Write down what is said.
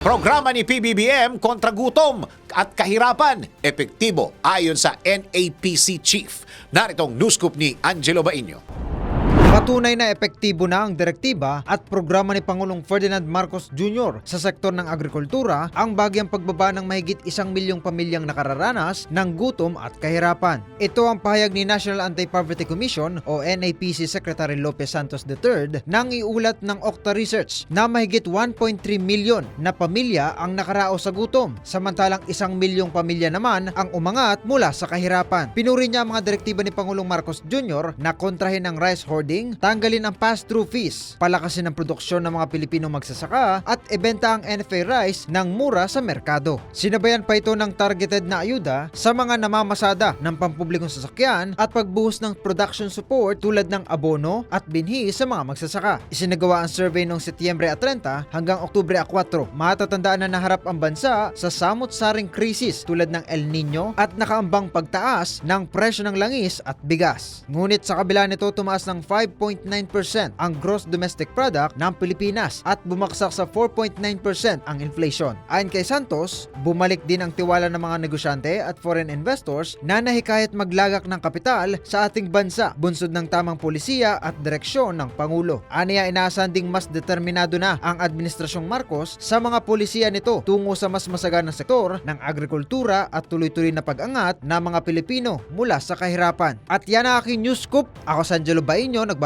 Programa ni PBBM kontra gutom at kahirapan, epektibo ayon sa NAPC Chief. Naritong news scoop ni Angelo Bainio. Patunay na epektibo na ang direktiba at programa ni Pangulong Ferdinand Marcos Jr. sa sektor ng agrikultura ang bagyang pagbaba ng mahigit isang milyong pamilyang nakararanas ng gutom at kahirapan. Ito ang pahayag ni National Anti-Poverty Commission o NAPC Secretary Lopez Santos III nang iulat ng Okta Research na mahigit 1.3 milyon na pamilya ang nakaraos sa gutom, samantalang isang milyong pamilya naman ang umangat mula sa kahirapan. Pinuri niya ang mga direktiba ni Pangulong Marcos Jr. na kontrahin ang rice hoarding, tanggalin ang pass-through fees, palakasin ang produksyon ng mga Pilipino magsasaka at ibenta ang NFA rice ng mura sa merkado. Sinabayan pa ito ng targeted na ayuda sa mga namamasada ng pampublikong sasakyan at pagbuhos ng production support tulad ng abono at binhi sa mga magsasaka. Isinagawa ang survey noong Setyembre 30 hanggang Oktubre 4. Matatandaan na naharap ang bansa sa samot-saring krisis tulad ng El Nino at nakaambang pagtaas ng presyo ng langis at bigas. Ngunit sa kabila nito tumaas ng 5.9% ang gross domestic product ng Pilipinas at bumaksak sa 4.9% ang inflation. Ayon kay Santos, bumalik din ang tiwala ng mga negosyante at foreign investors na nahikayat maglagak ng kapital sa ating bansa bunsod ng tamang polisiya at direksyon ng Pangulo. Aniya inaasahan ding mas determinado na ang Administrasyong Marcos sa mga polisiya nito tungo sa mas masaganang sektor ng agrikultura at tuloy-tuloy na pag-angat ng mga Pilipino mula sa kahirapan. At yan ang aking news scoop. Ako Sanjelo Bainyo,